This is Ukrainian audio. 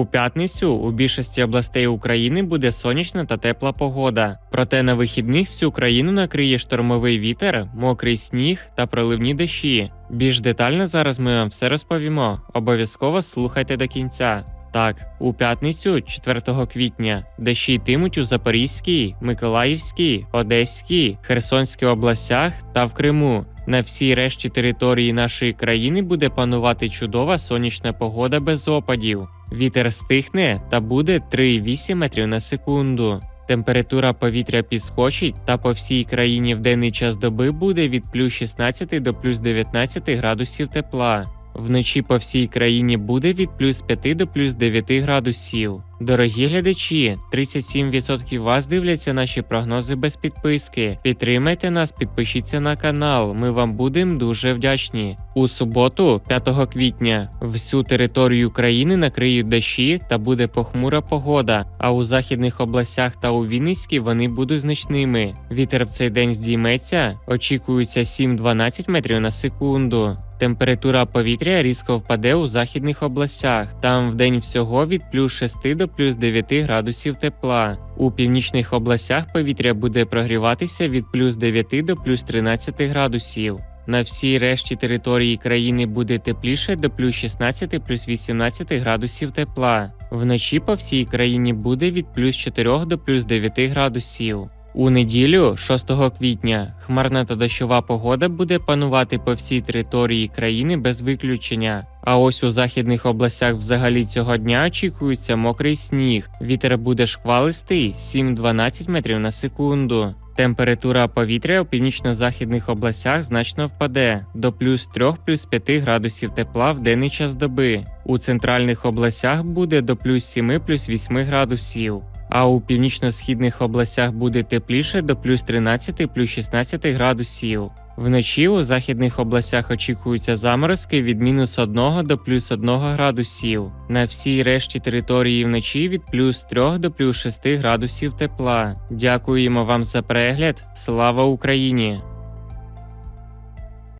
У п'ятницю у більшості областей України буде сонячна та тепла погода. Проте на вихідних всю країну накриє штормовий вітер, мокрий сніг та проливні дощі. Більш детально зараз ми вам все розповімо. Обов'язково слухайте до кінця. Так, у п'ятницю, 4 квітня, дощі йтимуть у Запорізькій, Миколаївській, Одеській, Херсонській областях та в Криму. На всій решті території нашої країни буде панувати чудова сонячна погода без опадів. Вітер стихне та буде 3,8 метрів на секунду. Температура повітря підскочить та по всій країні в денний час доби буде від плюс 16 до плюс 19 градусів тепла. Вночі по всій країні буде від плюс 5 до плюс 9 градусів. Дорогі глядачі, 37% вас дивляться наші прогнози без підписки. Підтримайте нас, підпишіться на канал. Ми вам будемо дуже вдячні. У суботу, 5 квітня, всю територію країни накриють дощі та буде похмура погода. А у західних областях та у Вінницькій вони будуть значними. Вітер в цей день здійметься, очікується 7-12 метрів на секунду. Температура повітря різко впаде у західних областях. Там в день всього від плюс 6 до плюс 9 градусів тепла. У північних областях повітря буде прогріватися від плюс 9 до плюс 13 градусів. На всій решті території країни буде тепліше до плюс 16 плюс 18 градусів тепла. Вночі по всій країні буде від плюс 4 до плюс 9 градусів. У неділю, 6 квітня, хмарна та дощова погода буде панувати по всій території країни без виключення. А ось у західних областях взагалі цього дня очікується мокрий сніг. Вітер буде шквалистий 7-12 метрів на секунду. Температура повітря у північно-західних областях значно впаде до плюс 3 плюс 5 градусів тепла в денний час доби. У центральних областях буде до плюс 7 плюс 8 градусів. А у північно-східних областях буде тепліше до плюс 13 плюс 16 градусів. Вночі у західних областях очікуються заморозки від мінус 1 до плюс 1 градусів. На всій решті території вночі від плюс 3 до плюс 6 градусів тепла. Дякуємо вам за перегляд. Слава Україні!